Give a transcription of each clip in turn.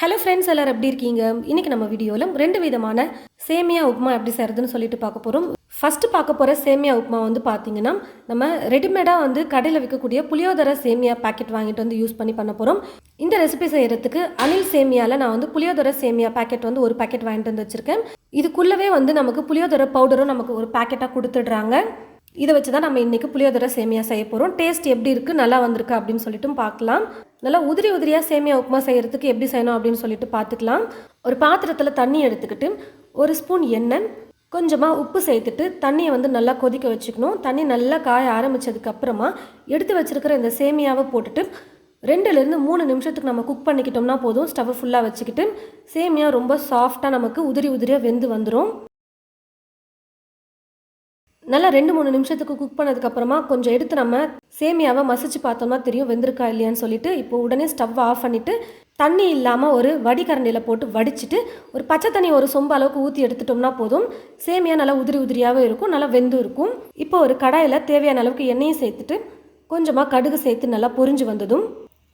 Hello friends எல்லாரும் எப்படி இருக்கீங்க? இன்னைக்கு நம்ம வீடியோவில் ரெண்டு விதமான சேமியா உப்புமா எப்படி செய்கிறதுன்னு சொல்லிட்டு பார்க்க போகிறோம் ஃபஸ்ட்டு பார்க்க போகிற சேமியா உப்புமா வந்து பார்த்தீங்கன்னா நம்ம ரெடிமேடாக வந்து கடையில் விற்கக்கூடிய புளியோதரை சேமியா பேக்கெட் வாங்கிட்டு வந்து யூஸ் பண்ணி பண்ண போகிறோம் இந்த ரெசிபி செய்கிறதுக்கு அனில் சேமியாவில் நான் வந்து புளியோதரை சேமியா பேக்கெட் வந்து ஒரு பாக்கெட் வாங்கிட்டு வந்து வச்சுருக்கேன். இதுக்குள்ளவே வந்து நமக்கு புளியோதரை பவுடரும் நமக்கு ஒரு பாக்கெட்டாக கொடுத்துடுறாங்க. இதை வச்சு தான் நம்ம இன்றைக்கி புளியோதரை சேமியா செய்ய போகிறோம் டேஸ்ட் எப்படி இருக்குது நல்லா வந்திருக்கு அப்படின்னு சொல்லிட்டு பார்க்கலாம். நல்லா உதிரி உதிரியாக சேமியா உப்புமா செய்கிறதுக்கு எப்படி செய்யணும் அப்படின்னு சொல்லிட்டு பார்த்துக்கலாம். ஒரு பாத்திரத்தில் தண்ணி எடுத்துக்கிட்டு ஒரு ஸ்பூன் எண்ணெய் கொஞ்சமாக உப்பு சேர்த்துட்டு தண்ணியை வந்து நல்லா கொதிக்க வச்சுக்கணும். தண்ணி நல்லா காய ஆரம்பித்ததுக்கப்புறமா எடுத்து வச்சுருக்கிற இந்த சேமியாவை போட்டுட்டு ரெண்டுலேருந்து மூணு நிமிஷத்துக்கு நம்ம குக் பண்ணிக்கிட்டோம்னா போதும். ஸ்டவ் ஃபுல்லாக வச்சுக்கிட்டு சேமியா ரொம்ப சாஃப்டாக நமக்கு உதிரி உதிரியாக வெந்து வந்துடும் நல்லா ரெண்டு மூணு நிமிஷத்துக்கு குக் பண்ணதுக்கப்புறமா கொஞ்சம் எடுத்து நம்ம சேமியாவை மசிச்சு பார்த்தோம்னா தெரியும் வெந்திருக்கா இல்லையான்னு சொல்லிட்டு இப்போ உடனே ஸ்டவ் ஆஃப் பண்ணிவிட்டு தண்ணி இல்லாமல் ஒரு வடிகரண்டியில் போட்டு வடிச்சிட்டு ஒரு பச்சை தண்ணி ஒரு சொம்பு அளவுக்கு ஊற்றி எடுத்துட்டோம்னா போதும். சேமியா நல்லா உதிரி உதிரியாகவே இருக்கும் நல்லா வெந்தும் இருக்கும். இப்போ ஒரு கடாயில் தேவையான அளவுக்கு எண்ணெயும் சேர்த்துட்டு கொஞ்சமாக கடுகு சேர்த்து நல்லா பொரிஞ்சு வந்ததும்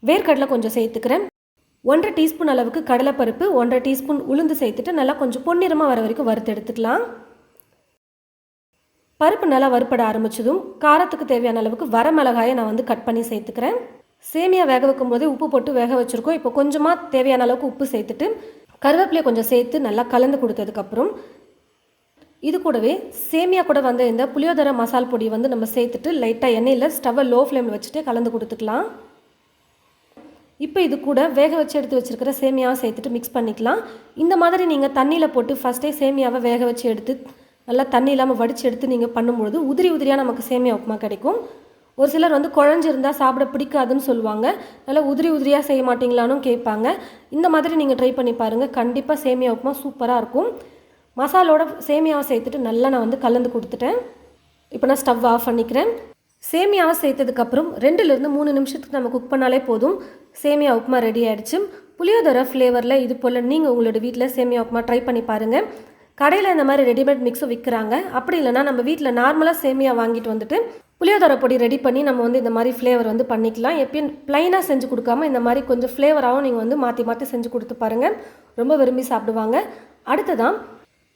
வேர்க்கடலை கொஞ்சம் சேர்த்துக்கிறேன். ஒன்றரை டீஸ்பூன் அளவுக்கு கடலைப்பருப்பு ஒன்றரை டீஸ்பூன் உளுந்து சேர்த்துட்டு நல்லா கொஞ்சம் பொன்னிறமாக வர வரைக்கும் வறுத்து எடுத்துக்கலாம். பருப்பு நல்லா வறுப்பட ஆரம்பிச்சதும் காரத்துக்கு தேவையான அளவுக்கு வர மிளகாயை நான் வந்து கட் பண்ணி சேர்த்துக்கிறேன். சேமியா வேக வைக்கும் போதே உப்பு போட்டு வேக வச்சுருக்கோம். இப்போ கொஞ்சமாக தேவையான அளவுக்கு உப்பு சேர்த்துட்டு கருவேப்பிலையை கொஞ்சம் சேர்த்து நல்லா கலந்து கொடுத்ததுக்கப்புறம் இது கூடவே சேமியா கூட வந்த இந்த புளியோதர மசால் பொடி வந்து நம்ம சேர்த்துட்டு லைட்டாக எண்ணெயில் ஸ்டவ்வை லோ ஃப்ளேமில் வச்சுட்டு கலந்து கொடுத்துக்கலாம். இப்போ இது கூட வேக வச்சு எடுத்து வச்சுருக்கிற சேமியாவை சேர்த்துட்டு மிக்ஸ் பண்ணிக்கலாம். இந்த மாதிரி நீங்கள் தண்ணியில் போட்டு ஃபஸ்ட்டே சேமியாவை வேக வச்சு எடுத்து நல்லா தண்ணி இல்லாமல் வடித்து எடுத்து நீங்கள் பண்ணும்பொழுது உதிரி உதிரியாக நமக்கு சேமியா உப்புமா கிடைக்கும். ஒரு சிலர் வந்து குழஞ்சிருந்தால் சாப்பிட பிடிக்காதுன்னு சொல்லுவாங்க. நல்லா உதிரி உதிரியாக செய்ய மாட்டீங்களான்னு கேட்பாங்க. இந்த மாதிரி நீங்கள் ட்ரை பண்ணி பாருங்கள் கண்டிப்பாக சேமியா உப்புமா சூப்பராக இருக்கும். மசாலோட சேமியாவை சேர்த்துட்டு நல்லா நான் வந்து கலந்து கொடுத்துட்டேன். இப்போ நான் ஸ்டவ் ஆஃப் பண்ணிக்கிறேன். சேமியாவை சேர்த்ததுக்கப்புறம் ரெண்டுலேருந்து மூணு நிமிஷத்துக்கு நம்ம குக் பண்ணாலே போதும். சேமியா உப்புமா ரெடி ஆகிடுச்சு புளியோதரை ஃப்ளேவரில் இது போல் நீங்கள் உங்களோட வீட்டில் சேமியா உப்புமா ட்ரை பண்ணி பாருங்கள் கடையில் இந்த மாதிரி ரெடிமேட் மிக்ஸும் விற்கிறாங்க அப்படி இல்லைனா நம்ம வீட்டில் நார்மலாக சேமியா வாங்கிட்டு வந்துட்டு புளியோதரை பொடி ரெடி பண்ணி நம்ம வந்து இந்த மாதிரி ஃப்ளேவர் வந்து பண்ணிக்கலாம். எப்பயும் ப்ளைனாக செஞ்சு கொடுக்காம இந்த மாதிரி கொஞ்சம் ஃப்ளேவராகவும் நீங்கள் வந்து மாற்றி மாற்றி செஞ்சு கொடுத்து பாருங்கள் ரொம்ப விரும்பி சாப்பிடுவாங்க. அடுத்ததான்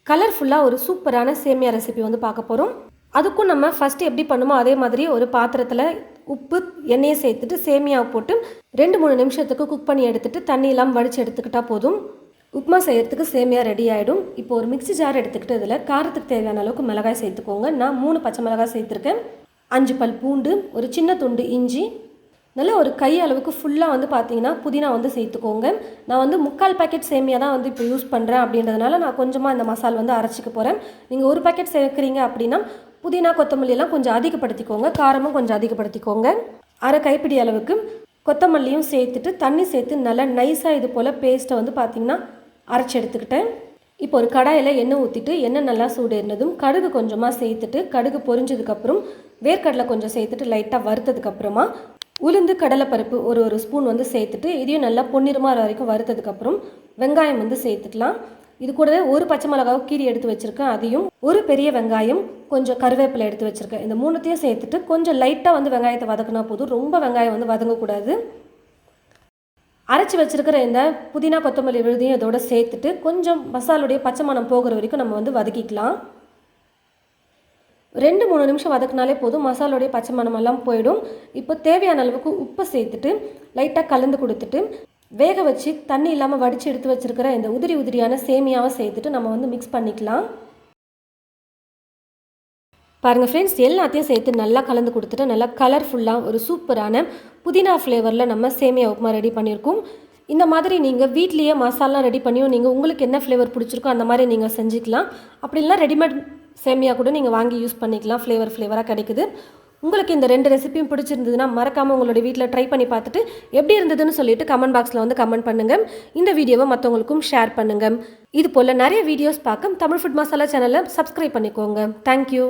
கலர்ஃபுல்லாக ஒரு சூப்பரான சேமியா ரெசிபி வந்து பார்க்க போகிறோம் அதுக்கும் நம்ம ஃபஸ்ட்டு எப்படி பண்ணுமோ அதே மாதிரி ஒரு பாத்திரத்தில் உப்பு எண்ணெயை சேர்த்துட்டு சேமியாவை போட்டு ரெண்டு மூணு நிமிஷத்துக்கு குக் பண்ணி எடுத்துகிட்டு தண்ணியெல்லாம் வடித்து எடுத்துக்கிட்டால் போதும். உப்புமா செய்கிறதுக்கு சேமியா ரெடி ஆகிடும் இப்போ ஒரு மிக்ஸி ஜார் எடுத்துக்கிட்டு இதில் காரத்துக்கு தேவையான அளவுக்கு மிளகாய் சேர்த்துக்கோங்க. நான் மூணு பச்சை மிளகாய் சேர்த்துருக்கேன். அஞ்சு பல் பூண்டு ஒரு சின்ன துண்டு இஞ்சி. நல்லா ஒரு கை அளவுக்கு ஃபுல்லாக வந்து பார்த்தீங்கன்னா புதினா வந்து சேர்த்துக்கோங்க. நான் வந்து முக்கால் பேக்கெட் சேமியா தான் வந்து இப்போ யூஸ் பண்ணுறேன் அப்படின்றதுனால நான் கொஞ்சமாக இந்த மசால் வந்து அரைச்சிக்க போகிறேன் நீங்கள் ஒரு பேக்கெட் சேர்க்குறீங்க அப்படின்னா புதினா கொத்தமல்லி எல்லாம் கொஞ்சம் அதிகப்படுத்திக்கோங்க. காரமும் கொஞ்சம் அதிகப்படுத்திக்கோங்க. அரை கைப்பிடி அளவுக்கு கொத்தமல்லியும் சேர்த்துட்டு தண்ணி சேர்த்து நல்லா நைஸாக இது போல் பேஸ்ட்டை வந்து பார்த்திங்கன்னா அரைச்சி எடுத்துக்கிட்டேன் இப்போ ஒரு கடாயில் எண்ணெய் ஊற்றிட்டு எண்ணெய் நல்லா சூடேறினதும் கடுகு கொஞ்சமாக சேர்த்துட்டு கடுகு பொரிஞ்சதுக்கப்புறம் வேர்க்கடலை கொஞ்சம் சேர்த்துட்டு லைட்டாக வறுத்ததுக்கப்புறமா உளுந்து கடலைப்பருப்பு ஒரு ஒரு ஸ்பூன் வந்து சேர்த்துட்டு இதையும் நல்லா பொன்னிறமாக வரைக்கும் வறுத்ததுக்கப்புறம் வெங்காயம் வந்து சேர்த்துக்கலாம். இது கூடவே ஒரு பச்சை மிளகாவை கீரி எடுத்து வச்சுருக்கேன். அதையும் ஒரு பெரிய வெங்காயம் கொஞ்சம் கருவேப்பிலை எடுத்து வச்சுருக்கேன். இந்த மூணுத்தையும் சேர்த்துட்டு கொஞ்சம் லைட்டாக வந்து வெங்காயத்தை வதக்கினா போதும். ரொம்ப வெங்காயம் வந்து வதங்கக்கூடாது. அரைச்சி வச்சுருக்கிற இந்த புதினா கொத்தமல்லி விழுதையும் இதோட சேர்த்துட்டு கொஞ்சம் மசாலுடைய பச்சை மணம் போகிற வரைக்கும் நம்ம வந்து வதக்கிக்கலாம். ரெண்டு மூணு நிமிஷம் வதக்கினாலே போதும். மசாலோடைய பச்சை மணமெல்லாம் போயிடும். இப்போ தேவையான அளவுக்கு உப்பை சேர்த்துட்டு லைட்டாக கலந்து கொடுத்துட்டு வேக வச்சு தண்ணி இல்லாமல் வடித்து எடுத்து வச்சுருக்கிற இந்த உதிரி உதிரியான சேமியாவை சேர்த்துட்டு நம்ம வந்து மிக்ஸ் பண்ணிக்கலாம். பாருங்கள் ஃப்ரெண்ட்ஸ் எல்லாத்தையும் சேர்த்து நல்லா கலந்து கொடுத்துட்டு நல்லா கலர்ஃபுல்லாக ஒரு சூப்பரான புதினா ஃப்ளேவரில் நம்ம சேமியா உப்புமா ரெடி பண்ணியிருக்கோம். இந்த மாதிரி நீங்கள் வீட்லேயே மசாலா ரெடி பண்ணியும் நீங்கள் உங்களுக்கு என்ன ஃப்ளேவர் பிடிச்சிருக்கோ அந்த மாதிரி நீங்கள் செஞ்சுக்கலாம். அப்படி இல்லைனா ரெடிமேட் சேமியா கூட நீங்கள் வாங்கி யூஸ் பண்ணிக்கலாம் ஃப்ளேவர் ஃப்ளேவராக கிடைக்குது. உங்களுக்கு இந்த ரெண்டு ரெசிபியும் பிடிச்சிருந்ததுன்னா மறக்காமல் உங்களோட வீட்டில் ட்ரை பண்ணி பார்த்துட்டு எப்படி இருந்ததுன்னு சொல்லிட்டு கமெண்ட் பாக்ஸில் வந்து கமெண்ட் பண்ணுங்கள் இந்த வீடியோவை மற்றவங்களுக்கும் ஷேர் பண்ணுங்கள் இது போல் நிறைய வீடியோஸ் பார்க்க தமிழ் ஃபுட் மசாலா சேனலை சப்ஸ்கிரைப் பண்ணிக்கோங்க. தேங்க்யூ